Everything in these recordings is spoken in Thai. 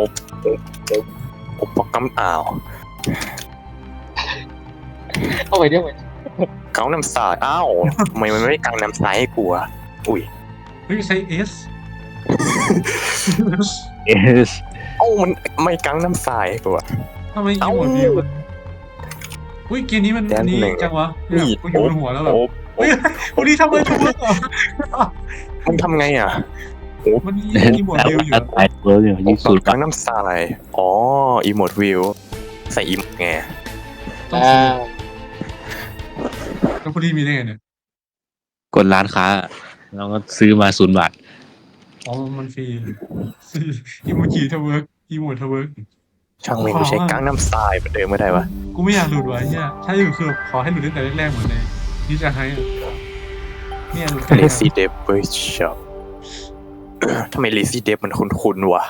อบอบอบอบปกกำอ่าวเอาไปเดี๋ยวไปเกาน้ำสายอ้าวทำไมมันไม่ได้กังน้ำสายให้กูอะอุ้ยเฮ้ยใช้เอสเอสเอ้ามันไม่กังน้ำสายให้กูอะทำไมอีเอ้าโมดวิวมันอุ้ยเกมนี้มันแดนนี่จังวะนี่กูอยู่บนหัวแล้วแบบอบเฮ้ยวันนี้ทำไรถูกเหรอมันทำไงอะ มันมีเล่นอีโมดแต่วิวอยู่อัดตายตัวเนี่ยยิงสูตรกังน้ำสาย อ๋อ อีโมดวิว ใส่อีโมดไงต้องอ่าแล้วพอดีมีได้ไงเนี่ยกดร้านค้าเราก็ซื้อมาศูนย์บาทอ๋อมันฟรีอีโมจิทเวิร์กอีโมดทเวิร์กช่างไม่กูใช้กังน้ำสายเหมือนเดิมไม่ได้ปะกูไม่อยากหลุดว่ะเนี่ยถ้าอยู่คือขอให้หลุดตั้งแต่แรกๆเหมือนในนี่จะให้อะเนี่ยหลุดเลซี่เดฟเวอร์ช็อป ทำไมเลซี่เดฟมันคุ้นๆวะ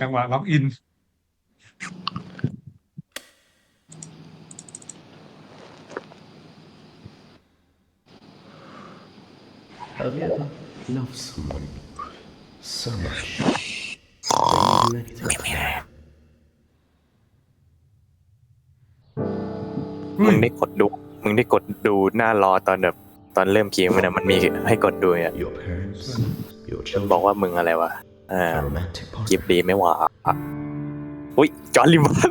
จังหวะล็อกอิน Have you ever loved someone so much that you do มึงได้กดดู มึงได้กดดูหน้ารอตอนแบบตอนเริ่มเกมมันนะมันมีให้กดดูอะ Your parents, your มันบอก children, ว่ามึงอะไรวะอ่า a romantic เก็บ partner. ดีไม่ว่าอุ้ยจอร์นลิมบัส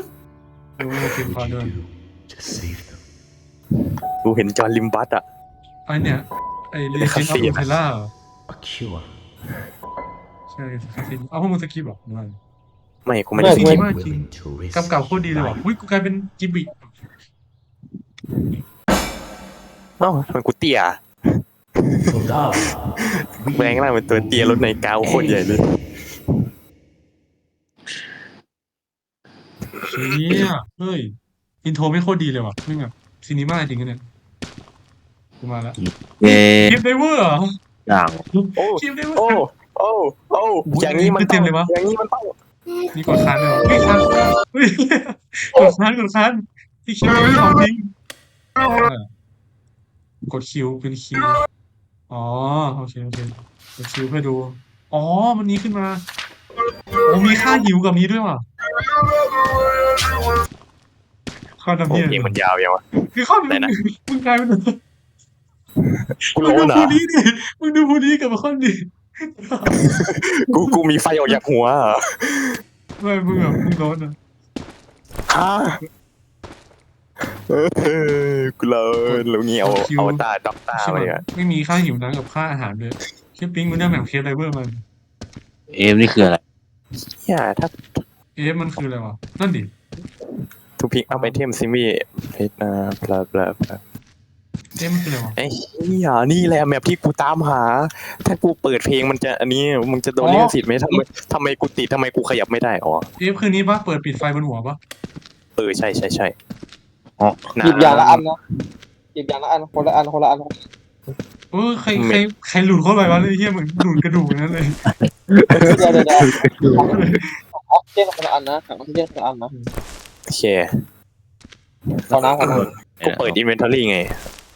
ดูทีมพอ What ด้วย do you do to save them? กูเห็นจอร์นลิมบัสอะไอเนี่ยไอเรียในนคาอเฟ่อฟอะเทล่า A cure. ใช่คาเฟ่เอาพวกมึงสกิปหรอหรือว่าไม่กูไม่ได้จสริงกิปมากจริง Willing to risk กำกับโคตรดีเลยว่ะ life อุ้ยกูกลายเป็นจิบิ เอ้าทำไมกูเตี้ย for love. แปลงร่างเป็นตัวเตี้ยรถในกาวโคตรใหญ่เลยเชี่ยเฮ้ย อินโทรไม่โคตรดีเลยว่ะไม่งแบบซีนีมาจริงกันเนี่ยกูมาแล้วเย้คลิปไดเวอร์เหรออย่างโอ้คลิปไดเวอโอ้ร์โอ้โอ้โอ้ยอย่างนี้มันขึ้นเต็ต้อมงเลยวะอย่างนี้มันต้องมีกดค้างเลยเหรอเฮ้ยค้างเฮ้ยกดค้างกดค้างที่คิวไม่ของจริงเออ กดคิวเป็นคิว อ๋อ โอเค โอเค กดคิวเพื่อดู อ๋อ มันนี้ขึ้นมาโอ้มีค่าหิวกับนี้ด้วยว่ะข้อดำโอ้เนียเพลงมันยาวยังวะ คือข้อดำไหนเนียนะ มึงกลายเป็นกูมึงรู้ดูนะผู้นี้ดิ มึงดูผู้นี้กับข้อนี้กูกูมีไฟออกจากหัวอะไม่มึงแบบมึงร้อนอะฮะ เออกูเลยแล้วงี้เอาเอาตาด็อกตาใช่ไปไหมอะไม่มีค่าหิวน้ำกับค่าอาหารเลยแค่ปิ้งมันได้แบบเคสไดเวอร์มันเอมนี่คืออะไรอย่าถ้าเอ๊ะมันคืออะไรวะนั่นดิทูพิกเอาไปเทมซิมี่เพชรนะบลาบลาบลาเอ๊ะมันคืออะไรวะไอ้เหี้ยนี่แหละแมปที่กูตามหา ถ้ากูเปิดเพลงมันจะอันนี้มึงจะโดนลิขสิทธิ์ไหมทำไมทำไมกูติดทำไมกูขยับไม่ได้อ๋อเอ๊ะคืนนี้ปะเปิดปิดไฟบนหัวปะเออใช่ใช่ใช่ อ๋อนะหยิบอย่างละอันนะหยิบอย่างละอันคนละอันคนละอันเออใครใครใครหลุดเข้าไปวะเลยเฮียเหมือนหลุดกระดูกนั่นเลยเดี๋ยวเดี๋ยวเดี๋ยวออกซิเจนคนละอันนะถังออกซิเจนคนละอันนะโอเคขอน้ำขอน้กูเปิดอินเวนทอรี่ไง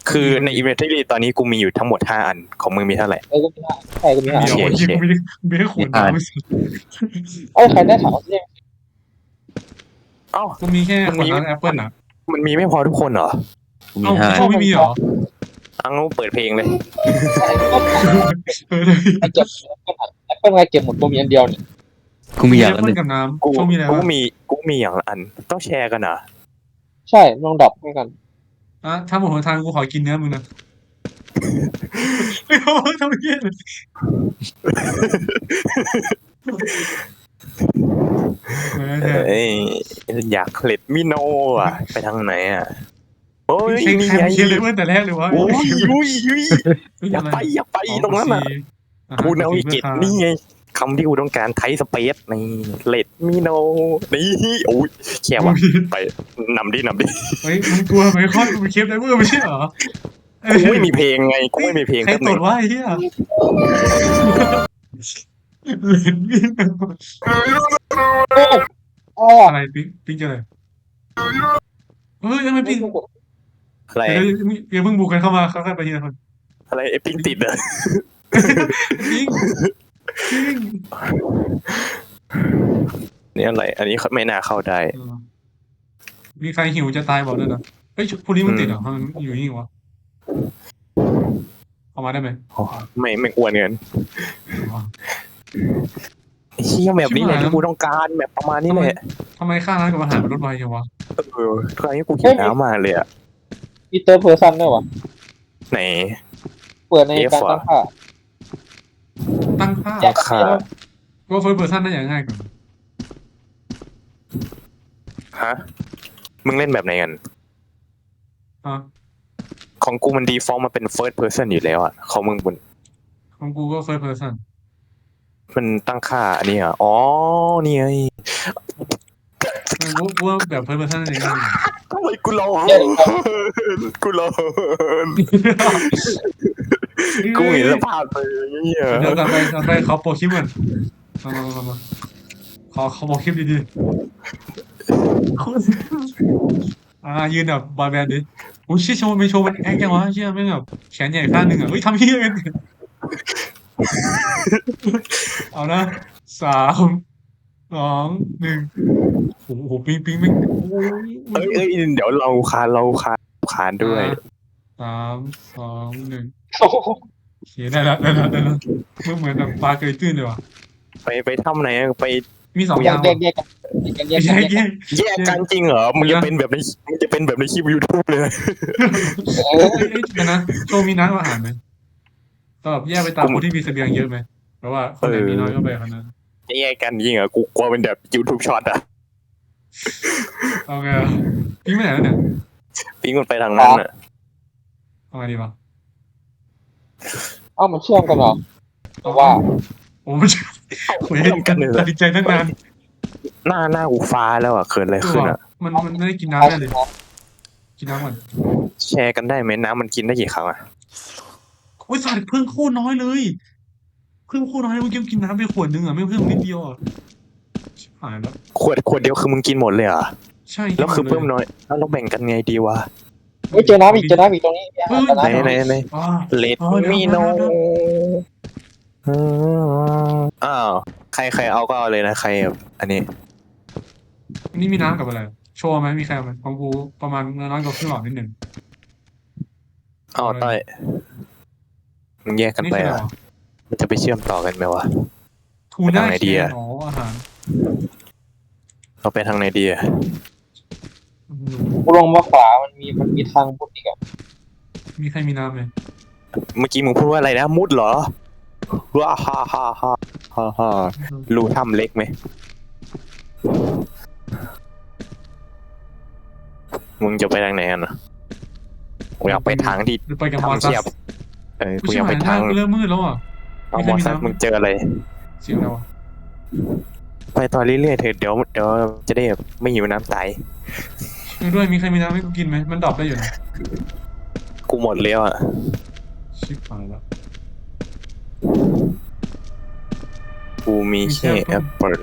คือในอินเวนทอรี่ตอนนี้กูมีอยู่ทั้งหมดห้าอัน ของมึงมีเท่าไหร่ำเออก็มีห้าใช่ก็มีห้าเดี๋ยวโอเคเฮียกูไม่ได้ไม่ได้ขวดน้ำไม่สิเอ้ยใครได้ถังออกซิเจนเอ้ากูมีแค่ขวดน้ำแอปเปิลอะ มันมีไม่พอทุกคนเหรอมีเอ้าห้าเขาไม่มีเหรออังนูเปิดเพลงเลย เออเลยไอ้เก็บแอปเปิลใครเก็บหมดกูมีอันเดียวเนี่ยกูมีอย่างแอปละหเปิลนึ่ง กับน้กูำเขามีอะไรกูวะมีกูมีอย่างละอัน ต้องแชร์กันเหรอใช่ลองดรอปให้กันอะถ้าหมดหนทางกูขอกินเนื้อมึงนะไม่เอาทำเฮียเลย เออเนี่ยเอ้ยอยากเล็ดมิโนอะ ไปทางไหนอะโอ้ยใครนี่ใครไงเขียนเลยเมื่อแต่แรกเลยวะโอ้ยยุยยุยอย่าไปอย่าไปตรงนั้นอะกูนาวิเกตนี่ไงคำที่กูต้องการไทสเปซนี่เล็ดมิโนนี่โอ้ยแค่ว่าไปนำดินำดิเฮ้ยมึงกลัวไหมคอนมึงเคปไดเวอร์ไม่ใช่เหรอกูไม่มีเพลงไงกูไม่มีเพลงใครแป๊บตนึดงว่าไอ้เหี้ย เลนวิ่งอ๋ออะไรปิ๊งปิ๊งจะอะไรเฮ้ยทำไมไม่พี่ต้องกดอะไร เดี๋ยวเดี๋ยวเพิ่งบุกกันเข้ามาค่อยๆไปทีละคนอะไรไอ้ปิงติดเหรอจริงจริงนี่อะไร อันนี้ไม่น่าเข้าได้ เออมีใครหิวจะตายบอกด้วยนะเฮ้ยพวกนี้มันติดเหรอมันอยู่นี่วะเอามาได้ไหมอ๋อไม่ไม่อ้วนเงินอ๋อ เชี่ยแบบนี้แหละชิบหายแล้วที่กูต้องการแบบประมาณนี้แหละทำไมค่าร้านกับอาหารมันลดไปจังวะเออครั้งนี้กูหิวน้ำมากเลยอะมีเตอร์เพอร์ซันด้วยวะไหน เปิดใน F การตั้งค่าตั้งค่าอยากค่าก็เฟิร์สเปอร์ซันน่าจะง่ายกว่าฮะ มึงเล่นแบบไหนกันอะของกูมันดีฟอลต์มาเป็น first person อยู่แล้วอะของมึงมันของกูก็เฟิร์สเปอร์ซัน มันตั้งค่าอันนี้อะอ๋อนี่ไงกูกูว่าแบบเฟิร์สเปอร์ซันน่าจะง่ายกว่าทำไมกูรอกูรอกูเห็นสภาพเลยเงี้ยเดี๋ยวกลับไปกลับไปขอโปรคลิปก่อนมามามามาขอขอโปรคลิปดีๆอ่ายืนแบบบอยแบนด์ดิโอ้ยเชี่ยโชว์ไม่โชว์มันแอคจังวะเชี่ยไม่งแบบแขนใหญ่ข้างหนึ่งอะเฮ้ยทำเฮี้ยกัน เอานะสามสองหนึ่งโอ้โหปิงปิงปิงโอ้ยเอ้ยเอ้ยเดี๋ยวเราคานเราคานคานด้วยสามสองหนึ่งโอ้โหโอเคได้แล้วได้แล้วได้แล้วมึงเหมือนแบบปลาเกยตื้นเลยว่ะไปไปทำไหนอะไปมีสองแยอย่ากงแยกแยกกันแยกไม่แยใช่กกันแยกแยกกันจริงเหรอมึงจะเป็นแบบในมึงจะเป็นแบบในคลิปยูทูบเลยนะเออเอ้ยเอ้ยเดี๋ยวนะโชว์มีน้ำอาหารไหม ก็แบบแยกไปตามคนที่มีเสบียงเยอะไหมเพราะว่าคนไหนมีน้อยก็ไปคนนั้นจะแยกกันจริงเหรอกูกลัวเป็นแบบยูทูบช็อตอะเอาไงอะพี่ไม่ไหนแล้วเนี่ยปิ้งมันไปทางนั้นอะเอาไงดีวะเอ้ามันเชื่อมกันเหรอเพราะว่าโอ้ไม่ใช่โอ้ยตัดสินใจตั้งนานหน้าหน้ากูฟ้าแล้วอะเกิดอะไรคือขึ้นว่าอะมันมันไม่ได้กินน้ำแน่เลยกินน้ำก่อนแชร์กันได้ไหมน้ำมันกินได้กี่ครั้งอะ โอ้ยสัตว์เพิ่งโคตรน้อยเลยเพิ่งโคตรน้อยเมื่อกี้กินน้ำไปขวดนึงอะไม่เพิ่มนิดเดียวอะชิบหายแล้ว ขวดขวดเดียวคือมึงกินหมดเลยเหรอใช่แล้วคือเพิ่มน้อยแล้วเราแบ่งกันไงดีวะเฮ้ยเจอน้ำอีกเจอน้ำอีกตรงนี้มีอาหารเจอไหนน้ำไหนไหนอ่า เลดอ๋อเดี๋ยวมีโนเดี๋ยว อ้าวใครใครเอาก็เอาเลยนะใครอันนี้ อันนี้มีน้ำกับอะไร โชว์ไหมมีใครเอาไหมของกูประมาณน้อยกว่าครึ่งหลอดนิดหนึ่ง เอาต้อย มึงแยกกันนี่ไปคืออะไรอะวะมันจะไปเชื่อมต่อกันไหมวะ ทูน่าไปทางไหนดีเคียอะอ๋ออาหารเราไปทางไหนดีอะอืมกูลงมาขวา มันมี มันมีทางพุทธอีกอะ มีใครมีน้ำไหมเมื่อกี้มึงพูดว่าอะไรนะ มุดเหรอว้าฮ่าฮ่าฮ่าฮ่าฮ่ารูถ้ำเล็กไหมมึงจะไปทางไหนกันอะกูอยากไปทางที่หรือไปกับมอสทำเทียบ เออกูกูอยากไปทางเริ่มมืดแล้วอะเอาไม่มได้อมีสักน้ำมึงเจออะไรเสียงอะไรวะไปต่อเรื่อยๆเถอะเดี๋ยวเดี๋ยวจะได้แบบไม่หิวน้ำตายช่วยด้วยมีใครมีน้ำให้กูกินไหมมันดรอปได้อยู่นะกูหมดแล้วอะชิบหายแล้วกูมีแค่แอปเปิล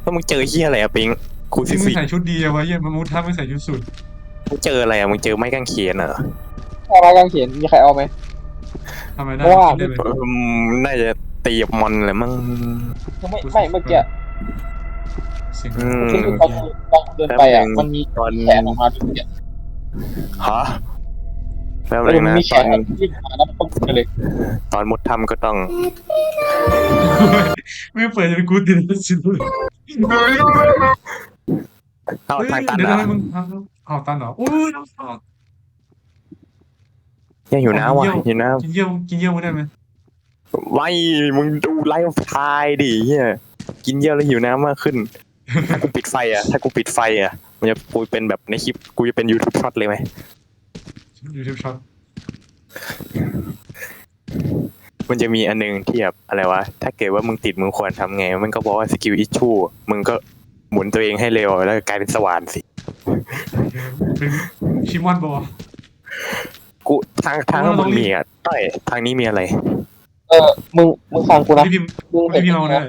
แล้วมึงเจอเฮียอะไรอะปิงกูสิที่มึงสิใส่ชุดดีอะวะเหี้ยมันมุดท่าไม่ใส่ชุดสูทมึงเจออะไรอะมึงเจอไม้กางเขนเหรอ ถ้าร้ากางเขนมีใครเอาไหม ทำไมได้ว่ากินได้เลยเออน่าจะตีกับมอนแหละมั้งยังไม่ไม่เมื่อกี้เสียงอืมคือตอนตอนเดินไปอะมันมีตอนแขนออกมาด้วยเนี่ยฮะแป๊บเอนึองมันนะมีแขตอนนยื่นมาแล้วมันก็เลยตอนมุดถ้ำก็ต้องไม่เปิดจนกูติดสิเลยเข้าเฮ้ยทางตันเดี๋ยวอะทำไมมึงเอาเอาตันเหรอโอ้ยน้ำสอด ยังอยู่น้ำว่ะเยี่ยวอยู่น้กินเยี่ยวกินเยี่ยวมึงได้ไหมำไว้มึงดูไลฟ์ทายดิเฮียกินเยอะแล้วหิวน้ำมากขึ้น ถ้ากูปิดไฟอะ ถ้ากูปิดไฟอะ มันจะกูเป็นแบบในคลิปกูจะเป็นยูทูบช็อตเลยไหมยูทูบช็อตมันจะมีอันนึงที่แบบอะไรวะ ถ้าเกิดว่ามึงติดมึงควรทำไง มันก็บอกว่าสกิลอิชชูมึงก็หมุนตัวเองให้เร็วแล้วก็กลายเป็นสว่านสิเป็นชิมอนปะวะ กูทางทางมันมีอะต้อยทางนี้มีอะไร เออมึงมึงฟังกูนะที่พิมพ์มึงเห็ที่นพิมพ์เอาเนี่ย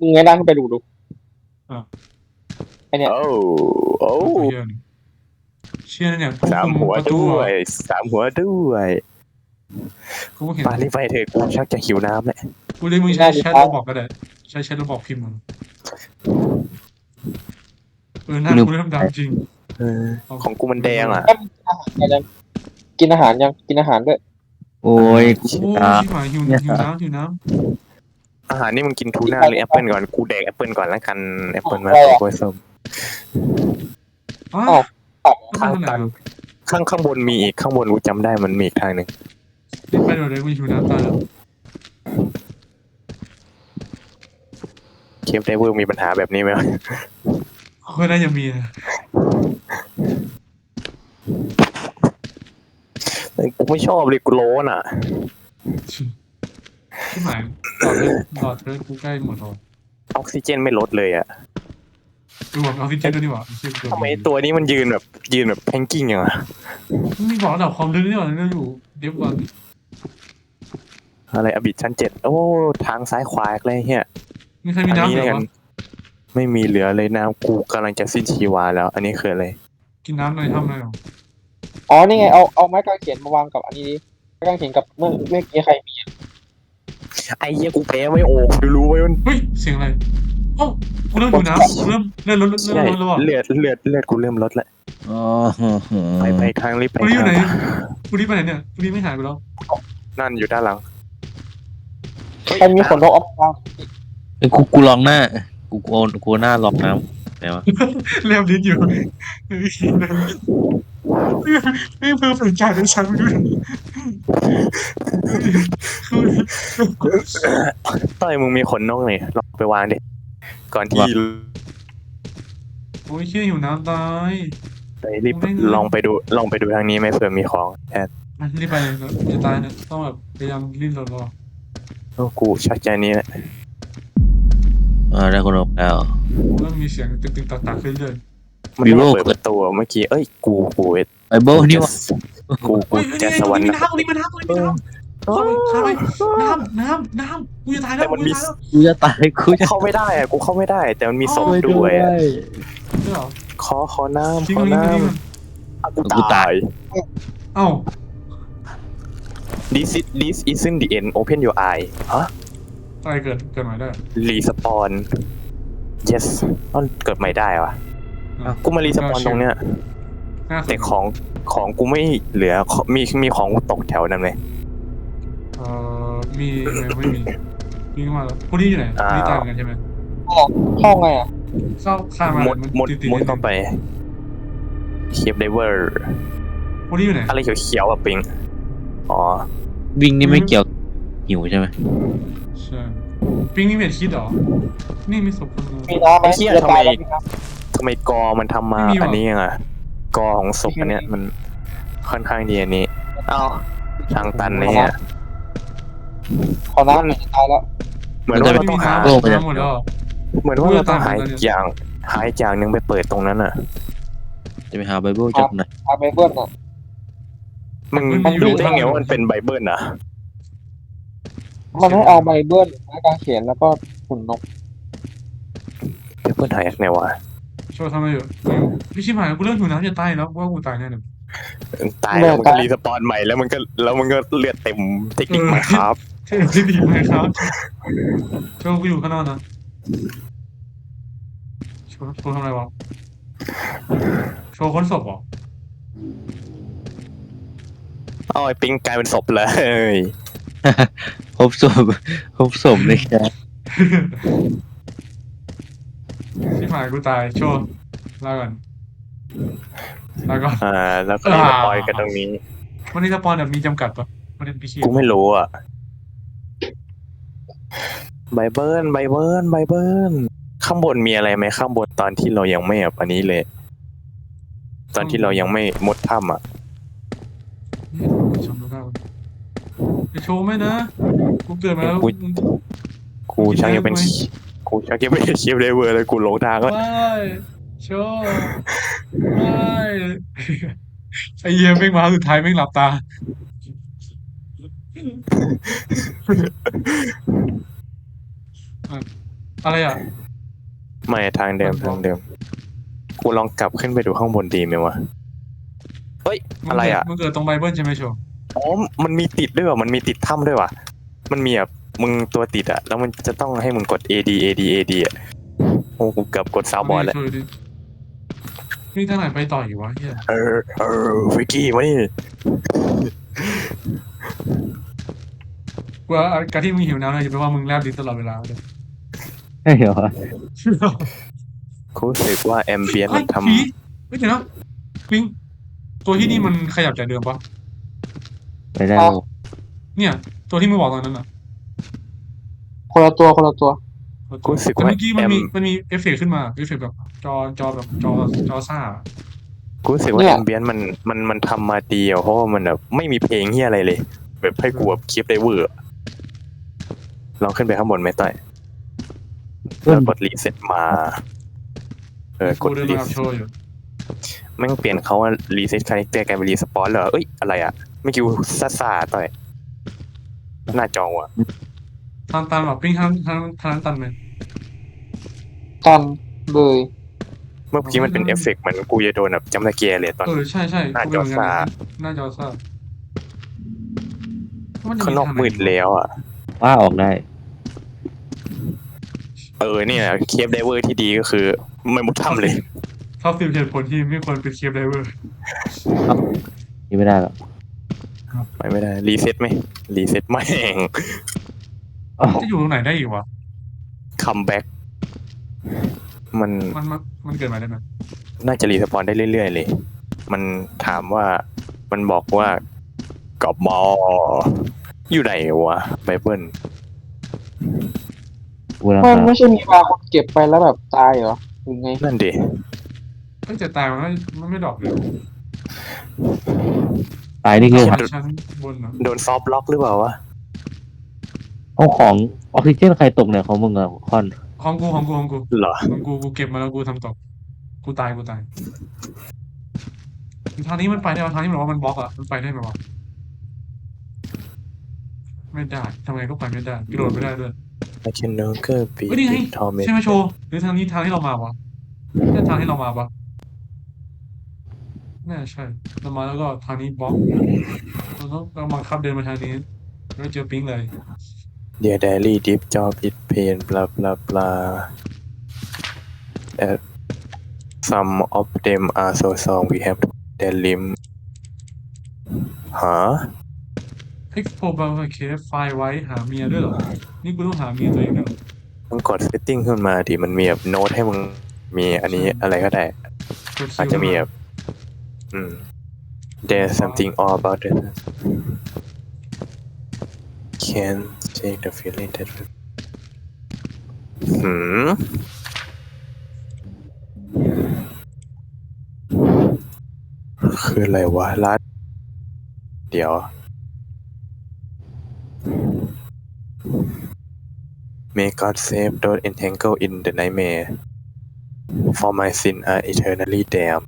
มึงไงนั่งขึ้นไปดูดูอ่าไเนี่ยโอ้โอ้เชี่ยนี่เชี่ยเนี่ยผู้สามคุมหัวประตูด้วอะยสามหัวด้วยกูก็เห็นปารีไปเถอะกูชักจะหิวน้ำแล้วกูเลยมึงใช้แชทเราบอกก็ได้ใช้แชทเราบอกพิมพ์มึงเออหน้ากูเริ่มดำจริงเออของกูมันแดงอะ กินอาหารยังกินอาหารด้วยโอ้ยโอ้ยอ่าชิบหายหิวหิวน้ำหิวน้อาหารนี่มึงกินทูน่าหรือแอปเปิลก่อน กูแดกแอปเปิลก่อนแล้วกัน แอปเปิลมาอะไรอะโกยส้มำอ้าอ้าวตับทางตันข้างข้างบนมีอีก ข้างบนกูจำได้มันมีอีกทางหนึ่งรีบไปเดี๋ยวเลยกูหิวน้ำตายแล้วเคฟไดเวอร์มีปัญหาแบบนี้ไหมวะก็น่าจะมีนะ เอ้ยกู ไม่ชอบเลยกูร้อนอะชิบหายหลอดเลือดหลอดเลือดกูใกล้หมดแล้วออกซิเจนไม่ลดเลยอะดูบอกเอาที่เจนด้วยนี่หว่าไอ้เชี่ยกูทำไมตัวนี้มันยืนแบบยืนแบบแพงกิ้งอย่างอะมึงมีบอกระดับความลึกนี่หว่าเรื่องอยู่เดฟวันอะไรอบิดชั้นเจ็ดโอ้ ทางซ้ายขวาอีกเลยเฮียมีใครมีอันน้ำนี้เหลืแล้วอกันวะไม่มีเหลือเลยนะกูกำลังจะสิ้นชีวาแล้ว อันนี้คืออะไร กินน้ำในถ้ำเลยเหรอ อ๋อนี่ไงเอาเอาไม้กางเขนมาวางกับอันนี้ดิไม้กางเขนกับเมื่อเมื่อกี้ใครมีไอ้เหี้ยกูแพ้ไม่โอ้ดูรู้ไว้มันเฮ้ยเสียงอะไรเอ้ากูเริ่มหิวน้ำกูเริ่มเริ่มลดเริ่มใช่ลดแล้วว่ะเลือดเลือดเลือดกูเริ่มลดแล้วอ๋อไปไปทางรีบไปกูนี่อยู่ไหนทางกูนี่ไปไหนเนี่ยกูนี่ไม่หายไปแล้วนั่นอยู่ด้านหลังใครมีขนนกออกมาเอ้ยกูกูลองหน้า กูกูเอากูหน้าลองน้ำไหนวะเรียบลิ้นอยู่ ไม่เพิ่มเปลี่ยนใจเป็นชั้นด้วยต้อยมึงมีขนนกนี่ลองไปวางดิก่อนที่โอ้ยเชี่ยหิวน้ำตายไปรีบลองไปดูลองไปดูทางนี้ไหมเผื่อมีของแทนมันรีบไปเลยจะตายนะต้องแบบพยายามรีบรอรอโอ้กูชักใจนี้แหละอ่าได้คนออกแล้วเริ่มมีเสียงตึกๆตักๆขึ้นเลยมันเปิดประตูเมื่อกี้เอ้ยกูกูเอ็ด ไอโบนี่วะกูกูเฮ้ยจะสวรรค์มีนะน้ำตรงนี้มีน้ำตรงนี้มีน้ำข้าไปข้าไปน้ำน้ำน้ำกูจะตายแล้วแต่มันกูมีจะตายแล้วกูจะตายกูจะเข้าไม่ได้อะกูเข้าไม่ได้ แต่มันมีศพอ๋อด้วยอะใช่เหรอขอขอน้ำทิ้งขอมันน้ทิ้งมันำกูตายเอ้า this is this isn't the end open your eye ฮะอะไรเกิดเกิดใหม่ได้รีสปอน yes มันเกิดใหม่ได้วะกูมารีสปอนตรงเนี้ย หน้าแต่ของของกูไม่เหลือขอมีมีของกูตกแถวนั้นเลยเอ่อมีไม่มีมีเข้ามาแล้วพวกนี้อยู่ไหนพวกนี้ตายเหมือนกันใช่ไหมเข้าไงอะเข้าข้ามมามดมันมดติดมดๆเข้าไปเคปไดเวอร์พวกนี้อยู่ไหนอะไรเขียวๆอะปิงอ๋อวิ่งนี่ไม่เกี่ยวหิวใช่ไหมใช่ปิงนี่เม็ดคิดเหรอนี่มีศพคนนึง มีน้ำไหมไอ้เหี้ยจะทำไมตายแล้วมีน้ทำไมกอมันทำมาไม่มีหรออั อันนี้ยังอะ กอของศพอันเนี้ยมันค่อนข้างดีอันนี้เอ้าทางตันเนี่ยำขอน้ำหน่อยจะตายแล้วเหมือนว่าเราไม่ต้มีองหาน้ำน้ำหมดแล้วเหรอเหมือนว่าเราต้องหาเออตามอีกอย่าง หาอีกอย่างหนึ่งไปเปิดตรงนั้นอะ จะไปหาไบเบิลจากไหนทาไบเบิลน่ะมึงมันอยู่รู้ได้ในถ้ำไงว่ามันเป็นไบเบิลอะ มันให้เอาไบเบิลไม้กางเขนแล้วก็หุ่นนกไบเบิลหายจากไหนวะโชว์ทำอะไรอยู่กูอยู่ พี่ชิบหายกูเริ่มหิวน้ำจะตายแล้วว่ากูตายแน่เลยตายแล้วมันก็รีสปอนใหม่แล้วมันก็แล้วมันก็เลือดเต็มเทคนิคมาครับใช่ที่ดีไหมครับโชว์กูอยู่ข้างนอกนะโชว์โชว์ทำอะไรวะโชว์ค้นศพเหรอเอาไอ้ปิงกลายเป็นศพเลยพบศพพบศพเลยครับชิบหายกูตายโชว์ลาก่อน ลาก่อนอ่า แล้วก็รีสปอยกันตรงนี้ วันนี้สปอนแบบมีจำกัดปะวันนี้พี่ชีกูไม่รู้อะไบเบิลไบเบิลไบเบิลข้างบนมีอะไรไหมข้างบนตอนที่เรายังไม่แบบอันนี้เลย ตอนที่เรายังไม่มุดถ้ำอะเนี่ยกูจำไม่ได้วะจะโชว์ไหมนะ กูเกิดมาแล้ว กูกูชักยังเป็น กูชักยังไม่ได้ชิฟไดเวอร์เลยกูหลงทางแล้วไม่ โชว์ไม่ไอ้เหี้ยแม่งมาสุดท้ายแม่งหลับตา อะไรอะ ไม่ทางเดิมทางเดิม กูลองกลับขึ้นไปดูข้างบนดีไหมวะ เฮ้ย อะไรอะ มันเกิดตรงไบเบิลใช่ไหมโชว์อ๋อ มันมีติดด้วยว่ะ มันมีติดถ้ำด้วยว่ะ มันมีแบบมึงตัวติดอะ แล้วมันจะต้องให้มึงกด AD AD AD อะ โอ้กูเกือบกดซาวบอลแล้ว โชว์ดิมีทางไหนไปต่ออีกวะเฮียเออเออวิกกี้มานี่ว่าการที่มึงหิวน้ำเนี่ยจะเป็นว่ามึงแลบลิ้นตลอดเวลาเลยใช่เหรอกูรู้สึกว่าแอมเบียนมันทผีเฮ้เดี๋ยวนะปิงตัวที่นี่มันขยับจากเดิมปะไม่ได้อ๋อเนี่ย ตัวที่มึงบอกตอนนั้นอะคนละตัวคนละตัว รู้สึกแต่ว่าเมื่อกี้มันแอมมีมันมีเอฟเฟกต์ขึ้นมาเอฟเฟกต์แบบจอจอแบบจอจอซ่า กูรู้สึกว่าเนี่แอย มเบียนมันมันมันทำมาดีอะเพราะว่ามันแบบไม่มีเพลงเฮียอะไรเลย แบบให้กูแบบคลิปได้เวอร์อะลองขึ้นไปข้างบนไหมต้อยแล้วกดรีเซ็ตมา เออกกูดเดินรีมากับโชว์อยู่แม่งเปลี่ยนเขาว่ารีเซ็ตคาแรคเตอร์กลายเป็นรีสปอนเหรอเอ้ยอะไรอะไม่คิวซ่าซาๆต่อยหน้าจอว่ะ ทางตันแบบปิ้งทางทางทางนั้นตันไหม กันเลยเมื่อกี้มันเป็นเอฟเฟกต์เหมือนกูจะโดนแบบจำตะเกียร์เลยตอน เออใช่ใช่หน้ากูเป็นเหมือนจอซ่ากันหน้าจอซ่ามัจะข้างนอกทไหมืดแล้วอะ ว่าออกได้ เออเนี่ยเคฟไดเวอร์ที่ดีก็คือไม่มุดถ้ำเลย ชอบสิบเหตุผลที่ไม่ควรเป็นเคปไดเวอร์นี่ไม่ได้หรอกไปไม่ได้ รีเซ็ตไหมรีเซ็ตแม่งอ้าวจะอยู่ตรงไหนได้อีกวะคัมแบ็ก มันมันมันมันเกิดมาได้ไหมน่าจะรีสปอนได้เรื่อยๆเลย มันถามว่ามันบอกว่ากอบมอ อยู่ไหนวะไบเบิลกูรังมันหาไม่ใช่มีบาร์คนเก็บไปแล้วแบบตายเหรอหรือไงนั่นดิตั้งแต่ตายมันไม่มันไม่ดรอกเลยตายนี่คือชั้นชั้นบนเหรอโดนซอฟต์ล็อกหรือเปล่าวะเอาของออกซิเจนใครตกเนี่ยของมึงอะคอน ของกูของกูของกูเหรอของกูกูเก็บมาแล้วกูทำตกกูตายกูตายทางนี้มันไปได้ปะทางนี้มันบอกว่ามันบล็อกอะมันไปได้ไหมวะไม่ได้ทำไงก็ไปไม่ได้กระโดดไม่ได้ด้วย I can no go be เฮ้ยนี่ไงทอมเมใช่ไหมโชว์หรือทางนี้ทางที่เรามาวะใช่ทางที่เรามาปะน่าใช่เรามาแล้วก็ทางนี้บล็อกเราต้องเราบังคับเดินมาทางนี้แล้วเจอปิ๊งเลย เดียดลี่ดิฟจอบอิดเพนบลาบลาบลา some of them are so strong we have to their limb ฮะเอ็กโพบาร์เคฟไฟล์ไว้หาเมียด้วยเหรอ นี่กูต้องหาเมียตัวเองด้วยเหรอมึงกด setting ขึ้นมาดิมันมีแบบโน้ตให้มึงมีอันนี้อะไรก็ได้ กดคิวอาจจะมีแบบอืม there's something all about it can take the feeling that หืมคืออะไรวะร้านเดี๋ยว May God save don't entangle in the nightmare for my sin are eternally damned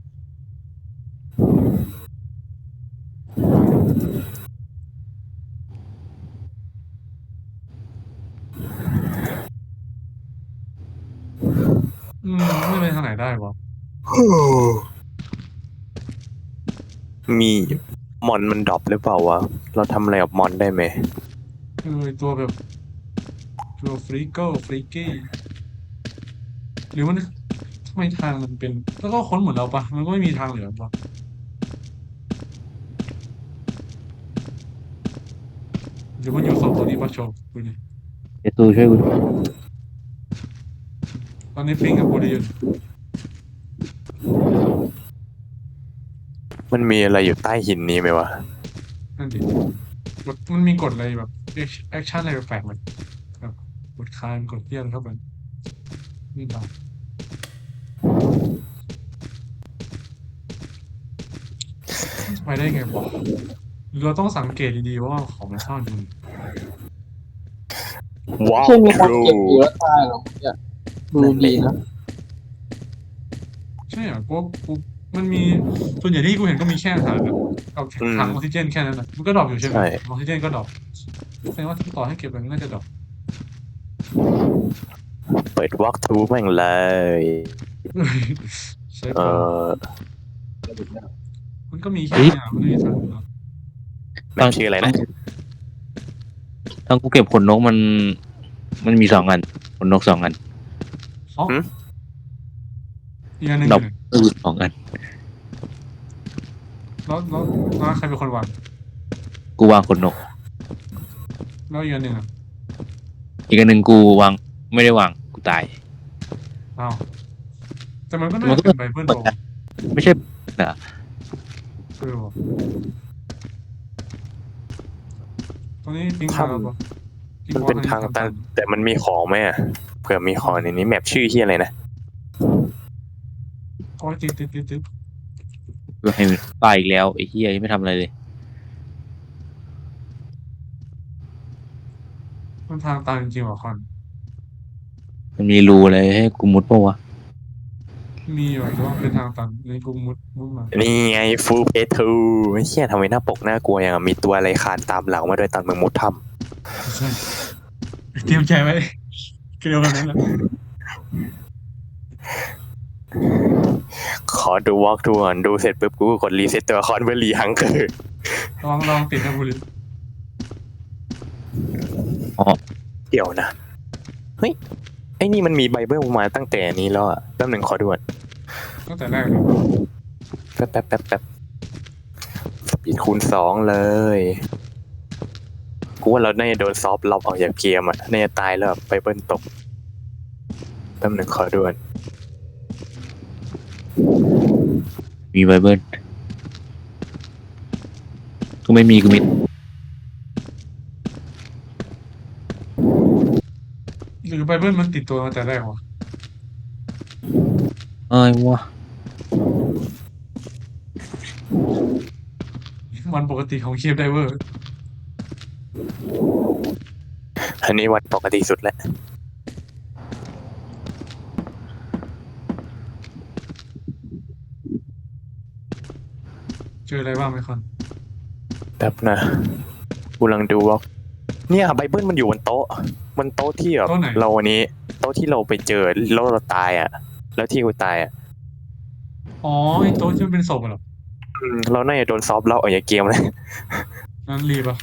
อืม ไม่ไปทางไหนได้วะมีมอนมันดรอปหรือเปล่าวะ เราทำอะไรกับมอนได้ไหมคือไอ้ตัวแบบ ตัวฟรีโก้ฟรีกี้หรือมันทำไมทางมันเป็น แล้วก็ค้นหมดแล้วปะมันก็ไม่มีทางเหลือปะหรือมันอยู่สองตัวนี้ปะโชว์ดูดิเดี๋ยวตูช่วยกูตอนนี้ปิ้งกับบูดีอยู่ มันมีอะไรอยู่ใต้หินนี้ไหมวะ นั่นดิกดมันมีกดอะไรแบบแอคชั่นอะไรแปลกๆมันแบบกดคานกดเทียนเข้าไปนี่ดอกไปได้ไงวะหรือเราต้องสังเกตดีๆว่าของมันซ่อนอยู่ว้าไม่วใช่มีคนเก็บอยู่แล้วตายเหรอเนี่ยดูดีนะใช่เหรอกูกูมันมีส่วนใหญ่ที่กูเห็นก็มีแค่อาหารอะกับถังออกซิเจนแค่นั้นนะมันก็ดรอปอยู่ใช่ไหมออกซิเจนก็ดรอปแสดงว่าต่อให้เก็บมันน่าจะดรอปเปิดวอล์กทูแม่งเลย ใช้เอก่อนอมันก็มีแค่นี้อะมันไม่มีทางอื่นหรอกแมปชื่ออะไรนะ ตอนกูเก็บขนนกมัน มันมีสองอันขนนกสองอัน อ๋อ อีกอันหนึ่งดอกอยู่ไหนเออสองอัน แล้วแล้วแล้วใครเป็นคนวางกูวางขนนก แล้วอีกอันหนึ่งอะอีกอันหนึ่งกูวางไม่ได้วางกูตาย อ้าวแต่มันก็น่ามันก็จะเป็นไบเบิลโดไม่ใช่เหรอเออว่ะตรงนี้ทิ้งทางแล้วปะทิ้มันบล็อกเป็นทางตันแต่มันมีของไหมอะเผื่อมีของในนี้แมปชื่อที่อะไรนะโอยติดติดติดติดกูให้มันตายอีกแล้วไอ้เหี้ยยังไม่ทำอะไรเลยมันทางตันจริงๆว่ะคอนมันมีรูอะไรให้กูมุดปะวะมีอยู่แต่ว่าเป็นทางตันในกูมุดมุดมานี่ไงฟูเพทูไม่เชี่ยทำไมหน้าปกน่ากลัวอย่างอะมีตัวอะไรคานตามหลังมาด้วยตอนมึงมุดถ้ใช่เตรียมใจไว้เกลียวแบบนั้นแหละำ ขอดูวอล์กดูก่อนดูเสร็จปุ๊บกูก็กดรีเซ็ตตัวละคอนเพื่อรีฮังเกอร์ลองลองติดนะบุรีเดี๋ยวนะ เฮ้ย ไอ้นี่มันมีไบเบิลมาตั้งแต่นี้แล้วอะแป๊บหนึ่งขอดูก่อนตั้งแต่แรกเลยแป๊บแป๊บแป๊บแป๊บสปีดคูณสองเลยกูว่าเราน่าจะโดนซอฟต์ล็อกออกจากเกมอะน่าจะตายแล้วไบเบิลตกแป๊บหนึ่งขอดูก่อน มีไบเบิลกูไม่มีกูมีหรือไบเบิลมันติดตัวมาแต่แรกวะเอ้ยวะวันปกติของเคปไดเวอร์ อันนี้วันปกติสุดแล้ว เจออะไรบ้างไหมคอนแป๊บนะกูกำลังดูว่าเนี่ยไบเบิลมันอยู่บนโต๊ะบนโต๊ะที่แบบโต๊ะไหนเราวันนี้ โต๊ะที่เราไปเจอแล้วเราตายอะแล้วที่กูตายอะอ๋อไอโต๊ะที่มันเป็นศพอะเหรออืมเราน่าจะโดนซอฟต์ล็อกออกจากเกมแล้วนั้นรีบอะ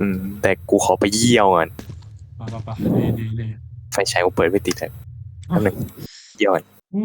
อืม แต่กูขอไปเยี่ยวก่อนป่ะป่ะป่ะดีดีดีไฟฉายกูเปิดไม่ติดเลยแป๊บหนึงเยี่ยวก่อนอู้